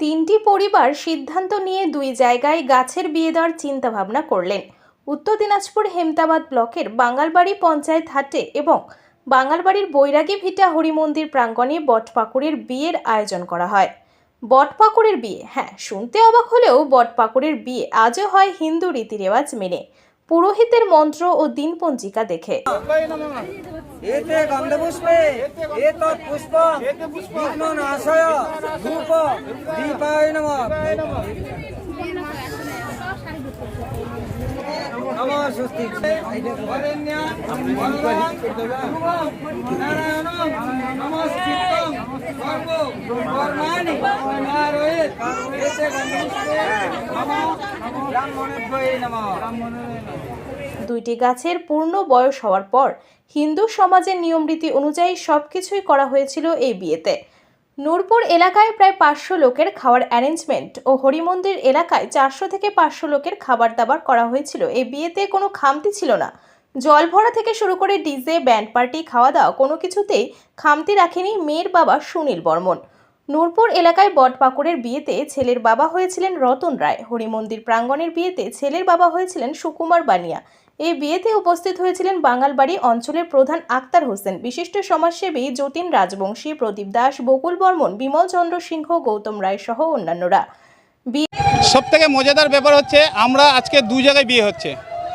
তিনটি পরিবার সিদ্ধান্ত নিয়ে দুই জায়গায় গাছের বিয়ে দেওয়ার চিন্তা ভাবনা করলেন। উত্তর দিনাজপুর হেমতাবাদ ব্লকের বাঙালবাড়ি পঞ্চায়েত হাটে এবং বাঙালবাড়ির বৈরাগী ভিটা হরিমন্দির প্রাঙ্গণে বটপাকুড়ের বিয়ের আয়োজন করা হয়। বটপাকুড়ের বিয়ে হ্যাঁ শুনতে অবাক হলেও বটপাকুড়ের বিয়ে আজও হয় হিন্দু রীতিরেওয়াজ মেনে। পুরোহিতের মন্ত্র ও দিনপঞ্জিকা দেখে। এতে গন্ধপুষ্পে, এত পুষ্প বিঘ্ন নাশয়, ধূপ, দীপায় নম। নম স্বস্তি। নারায়ণ নমস্কৃত সর্ব নম রাম মনে নম। রাম মনে দুইটি গাছের পূর্ণ বয়স হওয়ার পর হিন্দু সমাজের নিয়মরীতি অনুযায়ী সবকিছুই করা হয়েছিল এই বিয়েতে। নূরপুর এলাকায় প্রায় পাঁচশো লোকের খাওয়ার অ্যারেঞ্জমেন্ট ও হরিমন্দির এলাকায় চারশো থেকে পাঁচশো লোকের খাবার দাবার করা হয়েছিল। এই বিয়েতে কোনো খামতি ছিল না। জল ভরা থেকে শুরু করে ডিজে, ব্যান্ড পার্টি খাওয়া দাওয়া কোনো কিছুতেই খামতি রাখেনি মেয়ের বাবা সুনীল বর্মন। নূরপুর এলাকায় বটপাকুড়ের বিয়েতে ছেলের বাবা হয়েছিলেন রতন রায়। হরিমন্দির প্রাঙ্গণের বিয়েতে ছেলের বাবা হয়েছিলেন সুকুমার বানিয়া। এই বিয়েতে উপস্থিত হয়েছিলেন বাঙালবাড়ি অঞ্চলের প্রধান আক্তার হোসেন, বিশিষ্ট সমাজসেবী যতীন রাজবংশী, প্রদীপ দাস, বকুল বর্মন, বিমল চন্দ্র সিংহ, গৌতম রায় সহ অন্যান্যরা। সব থেকে মজাদার ব্যাপার হচ্ছে, আমরা আজকে দু জায়গায় বিয়ে হচ্ছে,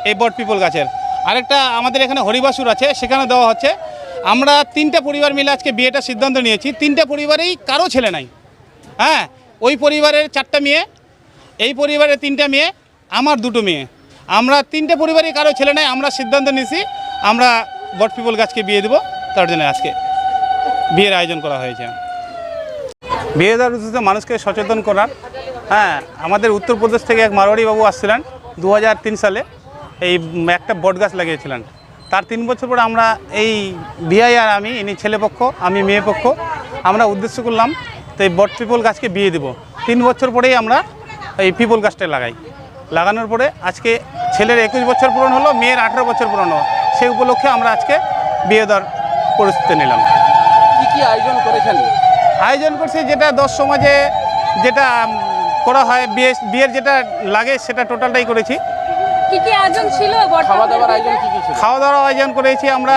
এই বট পিপল গাছের। আরেকটা আমাদের এখানে হরিবাসুর আছে সেখানে দেওয়া হচ্ছে। আমরা তিনটা পরিবার মিলে আজকে বিয়েটা সিদ্ধান্ত নিয়েছি। তিনটা পরিবারেই কারও ছেলে নাই। হ্যাঁ ওই পরিবারের চারটা মেয়ে, এই পরিবারের তিনটা মেয়ে, আমার দুটো মেয়ে। আমরা তিনটে পরিবারই, কারও ছেলে নাই, আমরা সিদ্ধান্ত নিয়েছি আমরা বট পিপল গাছকে বিয়ে দেবো, তার জন্য আজকে বিয়ের আয়োজন করা হয়েছে। বিয়ে দেওয়ার উদ্দেশ্যে মানুষকে সচেতন করার হ্যাঁ আমাদের উত্তরপ্রদেশ থেকে এক মারোয়ারি বাবু আসছিলেন দু হাজার তিন সালে, এই একটা বট গাছ লাগিয়েছিলেন। তার তিন বছর পরে আমরা এই বিআই আর আমি, ইনি ছেলেপক্ষ আমি মেয়ে পক্ষ, আমরা উদ্দেশ্য করলাম তো এই বট পিপল গাছকে বিয়ে দেব। তিন বছর পরেই আমরা এই পিপল গাছটা লাগাই। লাগানোর পরে আজকে ছেলের একুশ বছর পূরণ হলো মেয়ের আঠেরো বছর পূরণ হলো। সেই উপলক্ষে আমরা আজকে বিয়ে দেওয়ার পরিস্থিতি নিলাম। কি কি আয়োজন করেছেন? আয়োজন করছি যেটা দশ সমাজে যেটা করা হয় বিয়ে বিয়ের যেটা লাগে সেটা টোটালটাই করেছি। কি কি আয়োজন ছিল খাওয়া দাওয়ার আয়োজন কি কি ছিল? খাওয়া দাওয়ার আয়োজন করেছি আমরা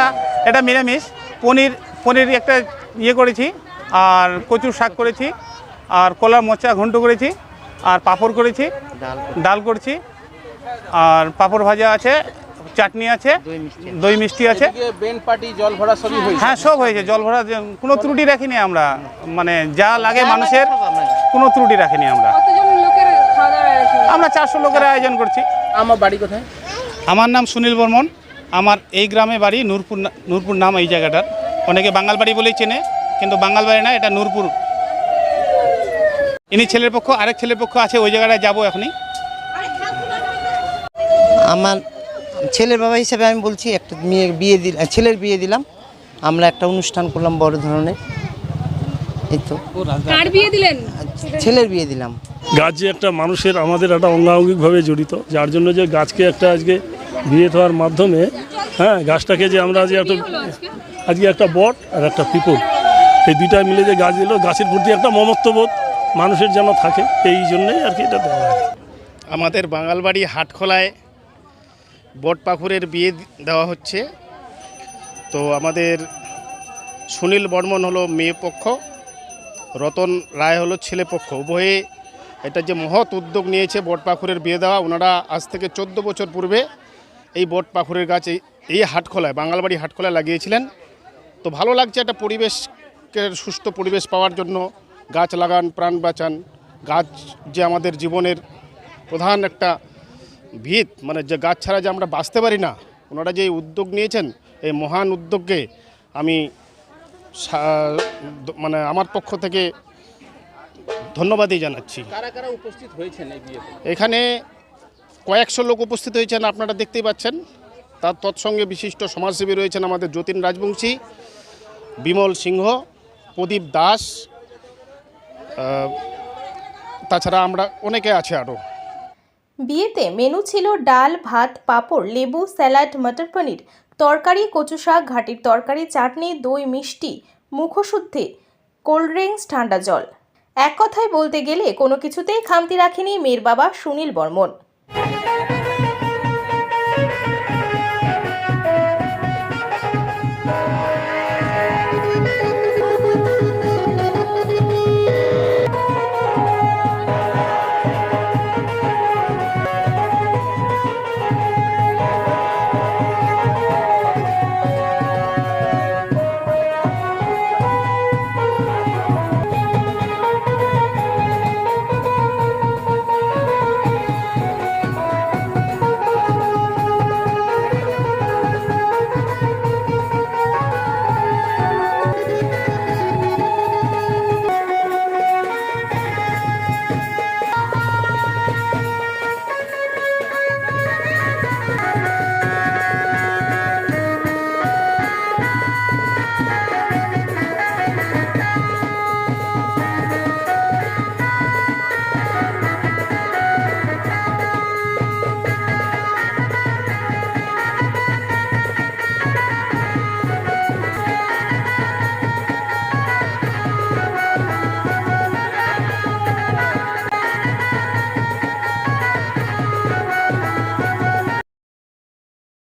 এটা নিরামিষ। পনির পনির একটা ইয়ে করেছি আর কচুর শাক করেছি আর কলার মোচা ঘন্ট করেছি আর পাঁপড় করেছি। ডাল করছি আর পাঁপড় ভাজা আছে চাটনি আছে দই মিষ্টি আছে। জল ভরা সবই হয়েছে। হ্যাঁ সব হয়েছে জল ভরা কোনো ত্রুটি রাখিনি আমরা। মানে যা লাগে মানুষের কোনো ত্রুটি রাখিনি আমরা। কতজন লোকের খাওয়া দাওয়ার আয়োজন আমরা চারশো লোকের আয়োজন করছি। আমার বাড়ি কোথায়? আমার নাম সুনীল বর্মন। আমার এই গ্রামে বাড়ি নূরপুর নূরপুর নাম এই জায়গাটার। অনেকে বাঙাল বাড়ি বলেই চেনে কিন্তু বাঙাল বাড়ি না এটা নূরপুর। ইনি ছেলের পক্ষ আরেক ছেলের পক্ষ আছে ওই জায়গাটায় যাব এখনই। আমার ছেলের বাবা হিসেবে আমি বলছি একটা মেয়ের বিয়ে দিলাম ছেলের বিয়ে দিলাম। আমরা একটা অনুষ্ঠান করলাম বড় ধরনের। এই তো। কার বিয়ে দিলেন? ছেলের বিয়ে দিলাম। গাছ যে একটা মানুষের আমাদের একটা অঙ্গাঙ্গিকভাবে জড়িত যার জন্য যে গাছকে একটা আজকে বিয়ে দেওয়ার মাধ্যমে হ্যাঁ গাছটাকে যে আমরা যে একটা আজকে? একটা বট আর একটা পিপল। এই দুইটা মিলে যে গাছ দিল গাছের প্রতি একটা মমত্ববোধ মানুষের যেন থাকে এই জন্যই আর কি এটা দেওয়া আমাদের বাঙালবাড়ি হাটখোলায় বটপাখুরের বিয়ে দেওয়া হচ্ছে। তো আমাদের সুনীল বর্মন হলো মেয়ে পক্ষ, রতন রায় হলো ছেলে পক্ষ। উভয়ে এটা যে মহৎ উদ্যোগ নিয়েছে বটপাখুরের বিয়ে দেওয়া, ওনারা আজ থেকে চোদ্দ বছর পূর্বে এই বটপাখুরের গাছ এই এই হাটখোলায় বাঙালবাড়ি হাটখোলায় লাগিয়েছিলেন। তো ভালো লাগছে একটা পরিবেশকে সুস্থ পরিবেশ পাওয়ার জন্য, গাছ লাগান, প্রাণ বাঁচান। গাছ যে আমাদের জীবনের প্রধান একটা ভিত মানে যে গাছ ছাড়া যে আমরা বাঁচতে পারি না ওনারা যে উদ্যোগ নিয়েছেন এই মহান উদ্যোগকে আমি মানে আমার পক্ষ থেকে ধন্যবাদই জানাচ্ছি। উপস্থিত হয়েছেন এখানে কয়েকশো লোক উপস্থিত হয়েছেন আপনারা দেখতেই পাচ্ছেন। তার তৎসঙ্গে বিশিষ্ট সমাজসেবী রয়েছেন আমাদের যতীন রাজবংশী বিমল সিংহ প্রদীপ দাস তাছাড়া আমরা অনেকে আছে আরও। বিয়েতে মেনু ছিল ডাল, ভাত, পাপড়, লেবু, স্যালাড, মটর পনির, তরকারি, কচু শাক, ঘাটির তরকারি, চাটনি, দই, মিষ্টি, মুখশুদ্ধি, কোল্ড ড্রিঙ্কস, ঠান্ডা জল। এক কথায় বলতে গেলে কোনো কিছুতেই খামতি রাখেনি মেয়ের বাবা সুনীল বর্মন।